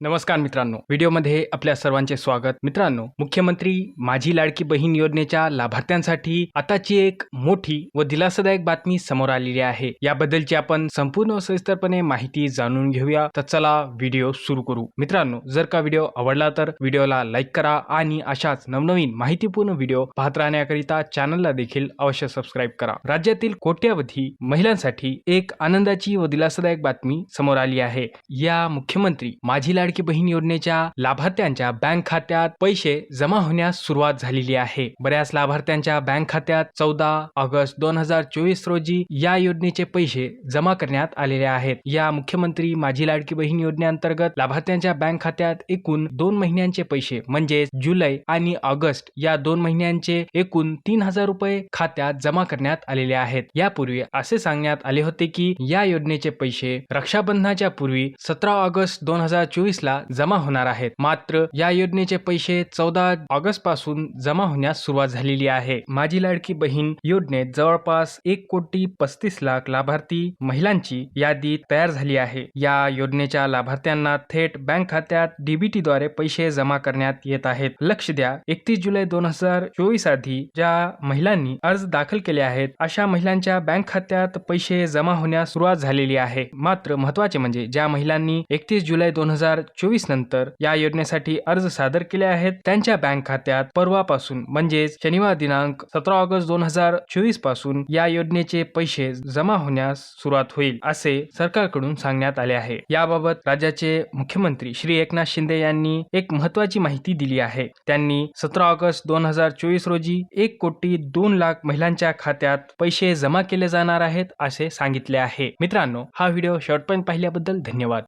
नमस्कार मित्रांनो. व्हिडिओमध्ये आपल्या सर्वांचे स्वागत. मित्रांनो मुख्यमंत्री माझी लाडकी बहीण योजनेच्या लाभार्थ्यांसाठी आताची एक मोठी व दिलासादायक बातमी समोर आलेली आहे. याबद्दलची आपण संपूर्ण सविस्तरपणे माहिती जाणून घेऊया. तर चला व्हिडिओ सुरू करू. मित्रांनो जर का व्हिडिओ आवडला तर व्हिडिओला लाईक करा आणि अशाच नवनवीन माहितीपूर्ण व्हिडिओ पाहत राहण्याकरिता चॅनलला देखील अवश्य सबस्क्राईब करा. राज्यातील कोट्यावधी महिलांसाठी एक आनंदाची व दिलासादायक बातमी समोर आली आहे. या मुख्यमंत्री माझी लाडकी बहीण योजनेच्या लाभार्थ्यांच्या बँक खात्यात पैसे जमा होण्यास सुरुवात झालेली आहे. बऱ्याच लाभार्थ्यांच्या बँक खात्यात चौदा ऑगस्ट दोन हजार चोवीस रोजी या योजनेचे पैसे जमा करण्यात आलेले आहेत. या मुख्यमंत्री माझी लाडकी बहीण योजनेअंतर्गत लाभार्थ्यांच्या बँक खात्यात एकूण दोन महिन्यांचे पैसे म्हणजेच जुलै आणि ऑगस्ट या दोन महिन्यांचे एकूण तीन हजार रुपये खात्यात जमा करण्यात आलेले आहेत. यापूर्वी असे सांगण्यात आले होते की या योजनेचे पैसे रक्षाबंधनाच्या पूर्वी सतरा ऑगस्ट दोन हजार चोवीस ला जमा होणार आहेत. मात्र या योजनेचे पैसे चौदा ऑगस्टपासून जमा होण्यास सुरुवात झालेली आहे. माझी लाडकी बहीण योजनेत जवळपास एक कोटी पस्तीस लाख लाभार्थी महिलांची यादी तयार झाली आहे. या योजनेच्या लाभार्थ्यांना थेट बँक खात्यात डीबीटी द्वारे पैसे जमा करण्यात येत आहेत. लक्ष द्या एकतीस जुलै दोन हजार चोवीस आधी ज्या महिलांनी अर्ज दाखल केले आहेत अशा महिलांच्या बँक खात्यात पैसे जमा होण्यास सुरुवात झालेली आहे. मात्र महत्त्वाचे म्हणजे ज्या महिलांनी एकतीस जुलै दोन हजार चोवीस नंतर या योजनेसाठी अर्ज सादर केले आहेत. त्यांच्या बँक खात्यात परवापासून म्हणजेच शनिवार दिनांक सतरा ऑगस्ट दोन हजार चोवीसपासून या योजनेचे पैसे जमा होण्यास सुरुवात होईल असे सरकारकडून सांगण्यात आले आहे. याबाबत राज्याचे मुख्यमंत्री श्री एकनाथ शिंदे यांनी एक महत्वाची माहिती दिली आहे. त्यांनी सतरा ऑगस्ट दोन हजार चोवीस रोजी एक कोटी दोन लाख महिलांच्या खात्यात पैसे जमा केले जाणार आहेत असे सांगितले आहे. मित्रांनो हा व्हिडिओ शेवटपर्यंत पाहिल्याबद्दल धन्यवाद.